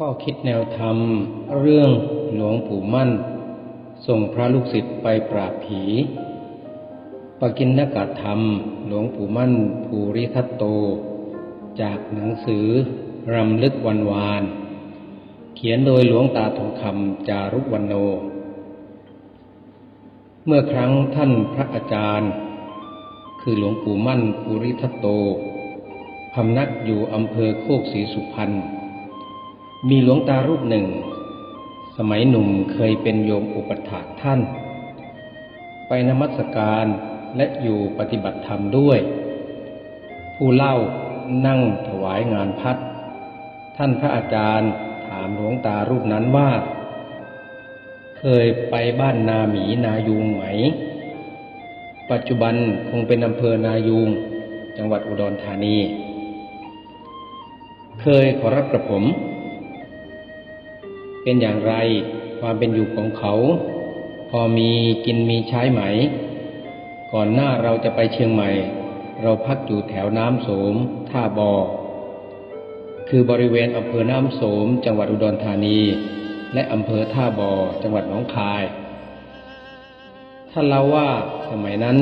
ข้อคิดแนวธรรม เรื่องหลวงปู่มั่น ส่งพระลูกศิษย์ไปปราบผี ปกินนกธรรม หลวงปู่มั่นภูริทัตโต จากหนังสือ รำลึกวันวาน เขียนโดยหลวงตาทองคำจารุวันโน เมื่อครั้งท่านพระอาจารย์ คือหลวงปู่มั่นภูริทัตโตพำนักอยู่อำเภอโคกศรีสุพรรณ มีหลวงตารูปหนึ่ง สมัยหนุ่มเคยเป็นโยมอุปถากท่าน ไปนมัสการและอยู่ปฏิบัติธรรมด้วย ผู้เล่านั่งถวายงานพัด ท่านพระอาจารย์ถามหลวงตารูปนั้นว่า เคยไปบ้านนาหมีนายูงไหม ปัจจุบันคงเป็นอำเภอนายูงจังหวัดอุดรธานี เคยขอรับกระผม เป็นอย่างไร ความเป็นอยู่ของเขา พอมีกินมีใช้ไหม ก่อนหน้าเราจะไปเชียงใหม่ เราพักอยู่แถวน้ำโสม ท่าบอ คือบริเวณอำเภอน้ำโสม จังหวัดอุดรธานี และอำเภอท่าบอ จังหวัดหนองคายท่านเล่าว่าสมัยนั้น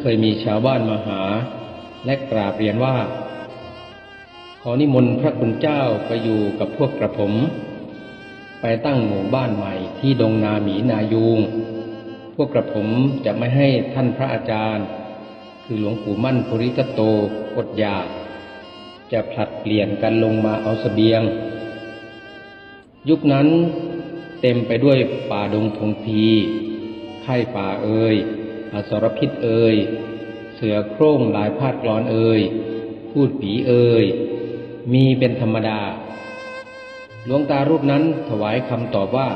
เคยมีชาวบ้านมาหา และกราบเรียนว่าขอนิมนต์พระคุณเจ้าไปอยู่กับพวกกระผม ไปตั้งหมู่บ้านใหม่ที่ดงนาหมีนายูง พวกกระผมจะไม่ให้ท่านพระอาจารย์ คือหลวงปู่มั่นภริตโตอดยาจะผลัดเปลี่ยนกันลงมาเอาสเสบียง ยุคนั้นเต็มไปด้วยป่าดงพงพีไข้ป่าเอ่ยอสรพิษเอ่ยเสือโคร่งหลายพาดกรอนเอ่ยพูดผีเอ่ยมีเป็นธรรมดา หลวงตารูปนั้นถวายคำตอบว่า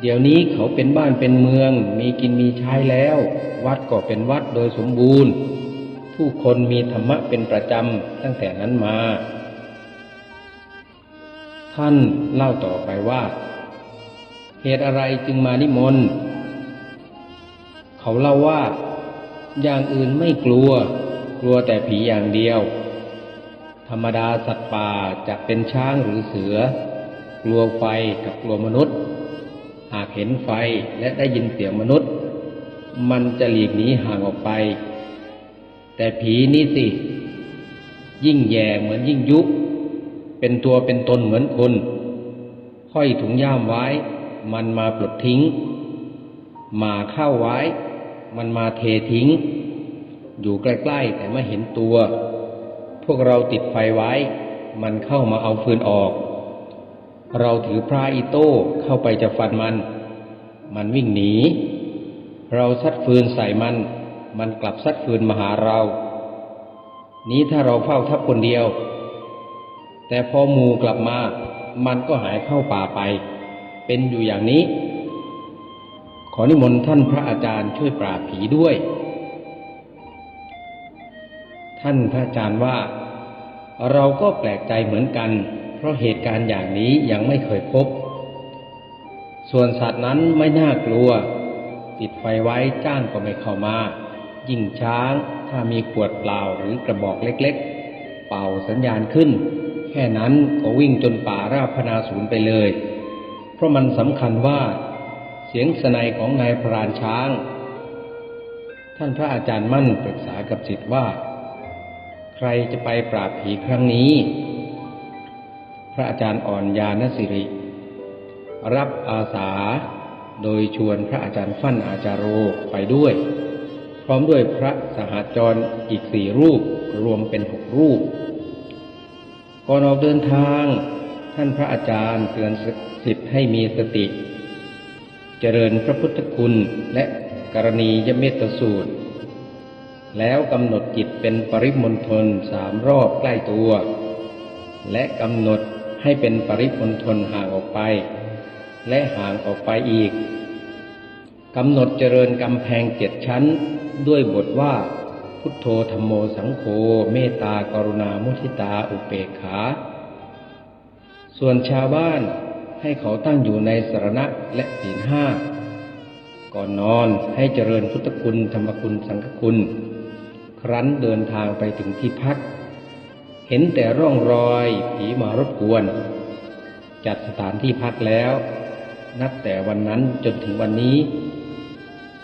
เดี๋ยวนี้เขาเป็นบ้านเป็นเมือง มีกินมีใช้แล้ว วัดก็เป็นวัดโดยสมบูรณ์ ผู้คนมีธรรมะเป็นประจำตั้งแต่นั้นมา ท่านเล่าต่อไปว่า เหตุอะไรจึงมานิมนต์เขาเล่าว่าอย่างอื่นไม่กลัว กลัวแต่ผีอย่างเดียว ธรรมดาสัตว์ป่าจะเป็นช้างหรือเสือ กลัวไฟกับกลัวมนุษย์ หากเห็นไฟและได้ยินเสียงมนุษย์ มันจะหลีกหนีห่างออกไป แต่ผีนี่สิ ยิ่งแย่เหมือนยิ่งยุบเป็นตัวเป็นตนเหมือนคนห้อยถุงย่ามไว้ มันมาปลดทิ้ง มาเข้าไว้ มันมาเททิ้ง อยู่ใกล้ ๆ แต่ไม่เห็นตัว พวกเราติดไฟไว้ มันเข้ามาเอาฟืนออก เราถือพระอีโต้เข้าไปจะฟันมัน มันวิ่งหนี เราซัดฟืนใส่มัน มันกลับซัดฟืนมาหาเรา นี้ถ้าเราเฝ้าทับคนเดียว แต่พอหมูกลับมา มันก็หายเข้าป่าไป เป็นอยู่อย่างนี้ ขอนิมนต์ท่านพระอาจารย์ช่วยปราบผีด้วย ท่านพระอาจารย์ว่า เราก็แปลกใจเหมือนกัน เพราะเหตุการณ์อย่างนี้ยังไม่เคยพบ ส่วนสัตว์นั้นไม่น่ากลัว ติดไฟไว้จ้างก็ไม่เข้ามา ยิ่งช้างถ้ามีขวดเปล่าหรือกระบอกเล็กๆ เป่าสัญญาณขึ้น แค่นั้นก็วิ่งจนป่าราพนาศูนย์ไปเลย เพราะมันสำคัญว่า เสียงสนัยของนายพรานช้าง ท่านพระอาจารย์มั่นปรึกษากับจิตว่า รจะไปปราบผีครั้งนี้ พระอาจารย์อ่อนยานสิริ รับอาสาโดยชวนพระอาจารย์ฟั่นอาจารโรไปด้วย พร้อมด้วยพระสหจรอีกสี่รูปรวมเป็นหกรูป ก่อนออกเดินทาง ท่านพระอาจารย์เตือนสิทธิ์ให้มีสติ เจริญพระพุทธคุณและกรณียเมตสูตร แล้วกำหนดจิตเป็นปริมณฑลสามรอบใกล้ตัว และกำหนดให้เป็นปริมณฑลห่างออกไป และห่างออกไปอีกกำหนดเจริญกำแพงเจ็ดชั้น ด้วยบทว่า พุทโธธรรมโมสังโฆเมตตากรุณามุทิตาอุเบกขา ส่วนชาวบ้านให้เขาตั้งอยู่ในสรณะและศีลห้าก่อนนอนให้เจริญพุทธคุณธรรมคุณสังฆคุณ ครั้นเดินทางไปถึงที่พัก เห็นแต่ร่องรอยผีมารบกวน จัดสถานที่พักแล้ว นับแต่วันนั้นจนถึงวันนี้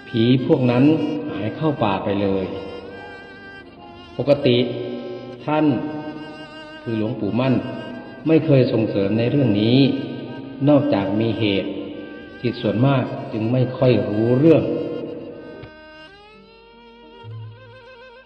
ผีพวกนั้นหายเข้าป่าไปเลย ปกติท่านคือหลวงปู่มั่นไม่เคยส่งเสริมในเรื่องนี้ นอกจากมีเหตุ จิตส่วนมากจึงไม่ค่อยรู้เรื่อง